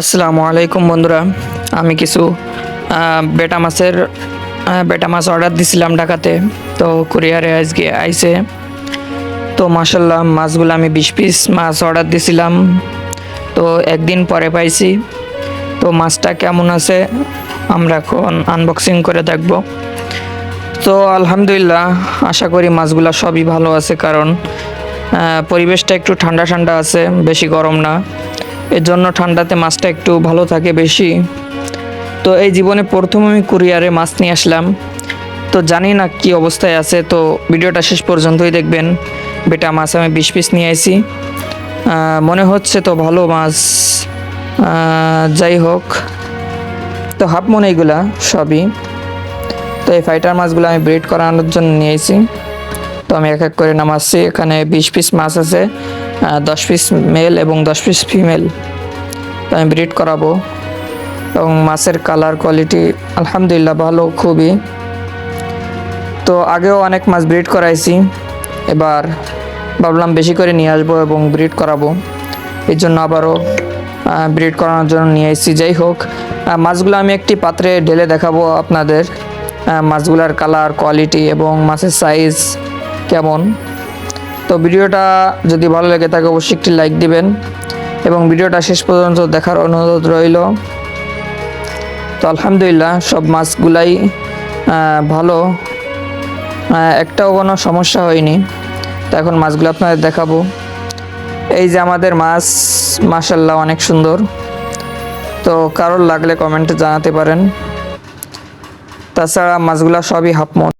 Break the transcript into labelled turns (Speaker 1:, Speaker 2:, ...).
Speaker 1: আসসালামু আলাইকুম বন্ধুরা। আমি কিছু বেটা মাছের বেটা মাছ অর্ডার দিছিলাম ঢাকাতে। তো কুরিয়ারে আজকে আইছে। তো মাসাল্লাহ মাছগুলো আমি বিশ পিস মাছ অর্ডার দিছিলাম। তো একদিন পরে পাইছি। তো মাছটা কেমন আছে, আমরা এখন আনবক্সিং করে দেখব। তো আলহামদুলিল্লাহ, আশা করি মাছগুলো সবই ভালো আছে। কারণ পরিবেশটা একটু ঠান্ডা ঠান্ডা আছে, বেশি গরম না। এর জন্য ঠান্ডাতে মাছটা একটু ভালো থাকে বেশি। তো এই জীবনে প্রথম আমি কুরিয়ারে মাছ নিয়ে আসলাম। তো জানি না কি অবস্থায় আছে, তো ভিডিওটা শেষ পর্যন্তই দেখবেন। বেটা মাছ আমি বিশ পিস নিয়ে আসি মনে হচ্ছে তো ভালো মাছ। যাই হোক। তো হাফ মনে এগুলা সবই। তো এই ফাইটার মাছগুলো আমি ব্রিড করানোর জন্য নিয়ে এসেছি তো আমি এক এক করে নামাচ্ছি। এখানে বিশ পিস মাছ আছে দশ পিস মেল এবং দশ পিস ফিমেল তো আমি ব্রিড করাবো। এবং মাছের কালার কোয়ালিটি আলহামদুলিল্লাহ ভালো, খুবই। তো আগেও অনেক মাছ ব্রিড করাইছি। এবার ভাবলাম বেশি করে নিয়ে আসব এবং ব্রিড করাবো। এই জন্য আবারও ব্রিড করানোর জন্য নিয়ে এসেছি। যাই হোক মাছগুলো আমি একটি পাত্রে ঢেলে দেখাবো আপনাদের। মাছগুলার কালার কোয়ালিটি এবং মাছের সাইজ কেমন? তো ভিডিওটা যদি ভালো লাগে তাকে অবশ্যই একটি লাইক দিবেন এবং ভিডিওটা শেষ পর্যন্ত দেখার অনুরোধ রইল। তো আলহামদুলিল্লাহ সব মাছগুলাই ভালো। একটাও কোনো সমস্যা হয়নি। তো এখন মাছগুলো আপনাদের দেখাবো। এই যে আমাদের মাছ মাশাল্লাহ অনেক সুন্দর। তো কারোর লাগলে কমেন্টে জানাতে পারেন। তাছাড়া মাছগুলো সবই হাফ মন